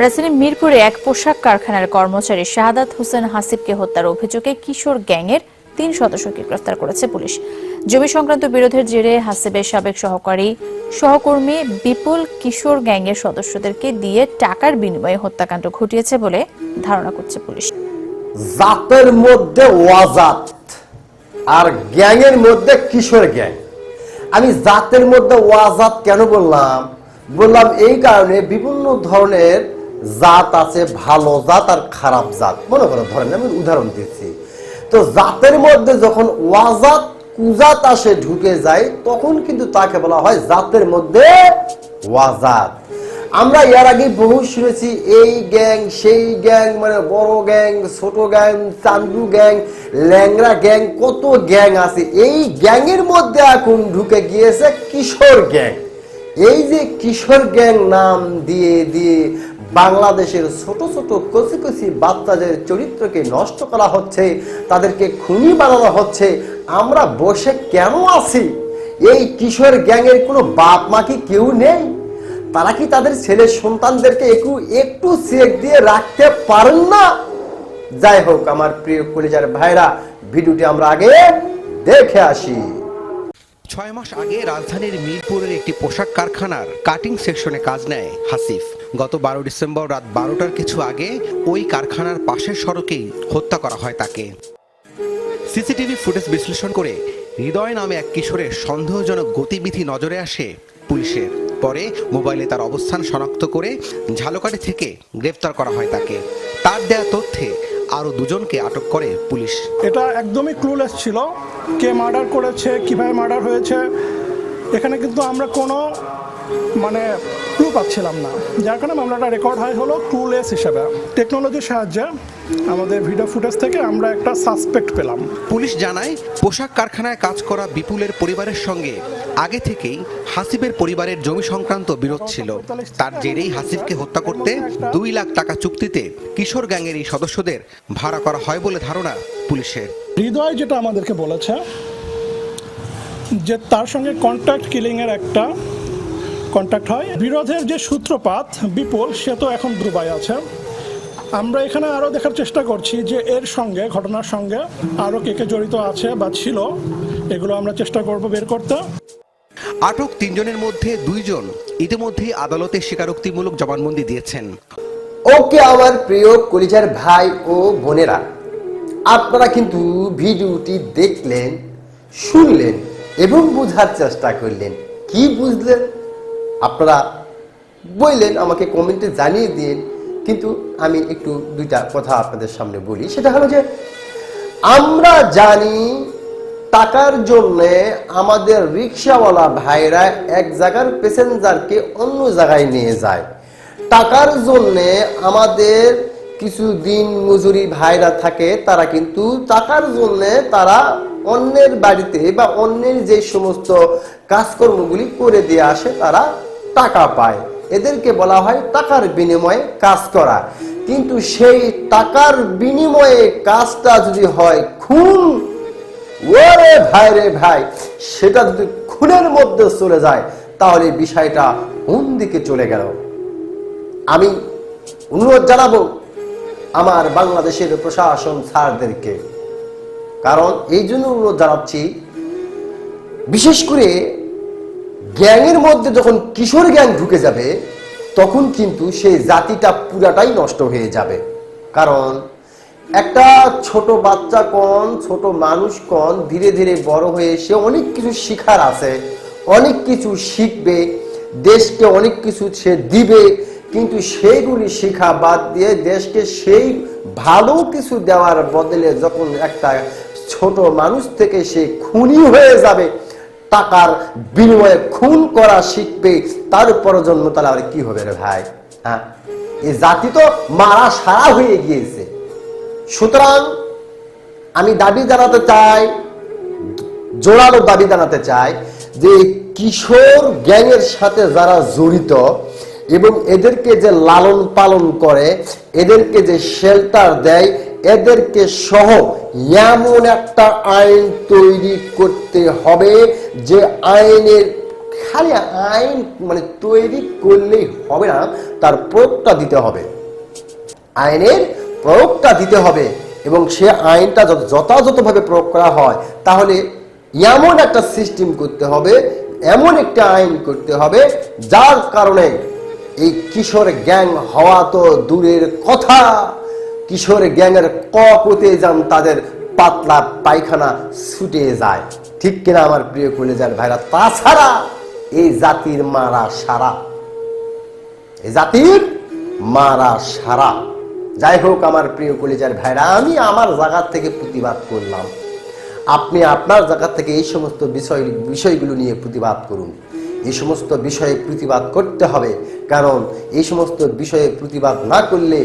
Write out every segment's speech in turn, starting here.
রাজধানী মিরপুরে এক পোশাক কারখানার কর্মচারী শাহাদাত হোসেন হাসিবকে হত্যার অভিযোগে কিশোর গ্যাংয়ের তিন সদস্যকে গ্রেফতার করেছে পুলিশ। জমি সংক্রান্ত বিরোধের জেরে হাসিবের সাবেক সহকারী সহকর্মী বিপুল কিশোর গ্যাংয়ের সদস্যদেরকে দিয়ে টাকার বিনিময়ে হত্যাকাণ্ড ঘটিয়েছে বলে ধারণা করছে পুলিশ। জাতের মধ্যে ওয়াজাত আর গ্যাংয়ের মধ্যে কিশোর গ্যাং। আমি জাতের মধ্যে ওয়াজাত কেন বললাম? বললাম এই কারণে বিভিন্ন ধরনের জাত আছে, ভালো জাত আর খারাপ জাত। মনে করো, ধরেন আমি উদাহরণ দিচ্ছি। তো জাতের মধ্যে যখন ওয়াজাত, কুজাত আসে, ঢুকে যায়, তখন কিন্তু তাকে বলা হয় জাতের মধ্যে ওয়াজাত। আমরা এর আগে বহু শুনেছি, এই গ্যাং, সেই গ্যাং মানে বড় গ্যাং, ছোট gang, Chandu gang Langra gang, কত গ্যাং আছে। এই গ্যাংয়ের মধ্যে এখন ঢুকে গিয়েছে কিশোর গ্যাং। এই যে কিশোর গ্যাং নাম দিয়ে দিয়ে বাংলাদেশের ছোট ছোট কচি কচি বাচ্চাদের চরিত্রকে নষ্ট করা হচ্ছে, তাদেরকে খুনি বানানো হচ্ছে, আমরা বসে কেন আছি? এই কিশোর গ্যাংয়ের কোনো বাপ মা কি কেউ নেই? তারা কি তাদের ছেলে সন্তানদেরকে একটু একটু চেক দিয়ে রাখতে পারেন না? যাই হোক, আমার প্রিয় কলিজার ভাইরা, ভিডিওটি আমরা আগে দেখে আসি। ছয় মাস আগে রাজধানীর মিরপুরের একটি পোশাক কারখানার কাটিং সেকশনে কাজ নেয় হাসিফ। গত বারো ডিসেম্বর রাত বারোটার কিছু আগে ওই কারখানার পাশের সড়কেই হত্যা করা হয় তাকে। সিসিটিভি ফুটেজ বিশ্লেষণ করে হৃদয় নামে এক কিশোরের সন্দেহজনক গতিবিধি নজরে আসে পুলিশের। পরে মোবাইলে তার অবস্থান শনাক্ত করে ঝালকাঠি থেকে গ্রেফতার করা হয় তাকে। তার দেয়া তথ্যে আরও দুজনকে আটক করে পুলিশ। এটা একদমই ক্লুলেস ছিল। কে মার্ডার করেছে, কীভাবে মার্ডার হয়েছে, এখানে কিন্তু আমরা কোনো মানে ক্লু পাচ্ছিলাম না। যার কারণে মামলাটা রেকর্ড হয় হলো ক্লুলেস হিসাবে। টেকনোলজির সাহায্যে আমাদের ভিডিও ফুটেজ থেকে আমরা একটা সাসপেক্ট পেলাম। পুলিশ জানায় পোশাক কারখানায় কাজ করা বিপুলের পরিবারের সঙ্গে আগে থেকেই হাসিবের পরিবারের জমি সংক্রান্ত বিরোধ ছিল। তার জেরেই হাসিবকে হত্যা করতে দুই লাখ টাকা চুক্তিতে কিশোর গ্যাংয়ের এই সদস্যদের ভাড়া করা হয় বলে ধারণা পুলিশের। হৃদয় যেটা আমাদেরকে বলেছে যে তার সঙ্গে কন্ট্যাক্ট কিলিংয়ের একটা কন্ট্যাক্ট হয়। বিরোধের যে সূত্রপাত বিপুল সে তো এখন দুবাই আছে। আমরা এখানে আরও দেখার চেষ্টা করছি যে এর সঙ্গে ঘটনার সঙ্গে আরও কে কে জড়িত আছে বা ছিল এগুলো আমরা চেষ্টা করব বের করতে। আটক তিনজনের মধ্যে দুইজন ইতিমধ্যেই আদালতে স্বীকারোক্তিমূলক জবানবন্দি দিয়েছেন। ওকে আমার প্রিয় কলিজার ভাই ও বোনেরা আপনারা কিন্তু ভিডিওটি দেখলেন শুনলেন এবং বোঝার চেষ্টা করলেন। কি বুঝলেন? আপনারা বললেন আমাকে কমেন্টে জানিয়ে দিন কিন্তু আমি একটু দুইটা কথা আপনাদের সামনে বলি। সেটা হলো যে, আমরা জানি টাকার জন্য আমাদের রিক্সাওয়ালা ভাইরা এক জায়গার প্যাসেঞ্জারকে অন্য জায়গায় নিয়ে যায়। টাকার জন্য আমাদের কিছু দিন মজুরি ভাইরা থাকে, তারা কিন্তু টাকার জন্য তারা অন্যের বাড়িতে বা অন্যের যে সমস্ত কাজকর্মগুলি করে দিয়ে আসে, তারা টাকা পায়। এদেরকে বলা হয় টাকার বিনিময়ে কাজ করা। কিন্তু সেই টাকার বিনিময়ে কাজটা যদি হয় খুন, ওরে ভাই রে ভাই, সেটা যদি খুনের মধ্যে চলে যায়, তাহলে বিষয়টা কোন দিকে চলে গেল? আমি অনুরোধ জানাব আমার বাংলাদেশের প্রশাসন স্যারদেরকে। কারণ এই জন্য অনুরোধ জানাচ্ছি, বিশেষ করে গ্যাংয়ের মধ্যে যখন কিশোর জ্ঞান ঢুকে যাবে, তখন কিন্তু সেই জাতিটা পুরাটাই নষ্ট হয়ে যাবে। কারণ একটা ছোট বাচ্চা কন, ছোট মানুষ কন, ধীরে ধীরে বড় হয়ে সে অনেক কিছু শিখার আছে, অনেক কিছু শিখবে, দেশকে অনেক কিছু সে দিবে, কিন্তু সেইগুলি শিখা বাদ দিয়ে দেশকে সেই ভালো কিছু দেওয়ার বদলে যখন একটা ছোট মানুষ থেকে সে খুনি হয়ে যাবে টাকার বিনিময়ে খুন করা শিখবে, তার প্রজন্ম তাহলে আর কি হবে রে ভাই? হ্যাঁ? এই জাতি তো মারা সারা হয়ে গিয়েছে। সুতরাং আমি দাবি জানাতে চাই, জোরালো দাবি জানাতে চাই যে কিশোর গ্যাংয়ের সাথে যারা জড়িত এবং এদেরকে যে লালন পালন করে, এদেরকে যে শেল্টার দেয় এদেরকে সহ এমন একটা আইন তৈরি করতে হবে যে আইনের খালি আইন মানে তৈরি করলেই হবে না, তার প্রয়োগটা দিতে হবে। আইনের প্রয়োগটা দিতে হবে এবং সে আইনটা যথাযথভাবে প্রয়োগ করা হয়, তাহলে এমন একটা সিস্টেম করতে হবে, এমন একটা আইন করতে হবে, যার কারণে এই কিশোর গ্যাং হওয়া তো দূরের কথা। কিশোর গ্যাংয়ের কপতে যান, তাদের পাতলা পায়খানা ছুটে যায়। ঠিক কিনা আমার প্রিয় কলেজার ভাইরা? তাছাড়া এই জাতির মারা সারা। এই জাতির মারা সারা। যাই হোক আমার প্রিয় কলিজার ভাইরা, আমি আমার জায়গা থেকে প্রতিবাদ করলাম। আপনি আপনার জায়গা থেকে এই সমস্ত বিষয় বিষয়গুলো নিয়ে প্রতিবাদ করুন। এই সমস্ত বিষয়ে প্রতিবাদ করতে হবে। কারণ এই সমস্ত বিষয়ে প্রতিবাদ না করলে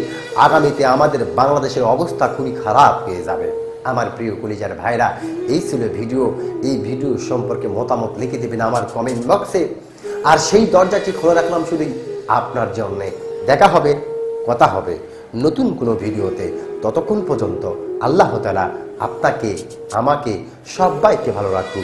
আগামীতে আমাদের বাংলাদেশের অবস্থা খুবই খারাপ হয়ে যাবে। আমার প্রিয় কলিজার ভাইরা, এই ছিল ভিডিও। এই ভিডিও সম্পর্কে মতামত লিখে দেবেন আমার কমেন্ট বক্সে আর সেই দরজাটি খোলা রাখলাম শুধুই আপনার জন্যে। দেখা হবে, কথা হবে নতুন কোনো ভিডিওতে। ততক্ষণ পর্যন্ত আল্লাহ তালা আপনাকে, আমাকে সবাইকে ভালো রাখুন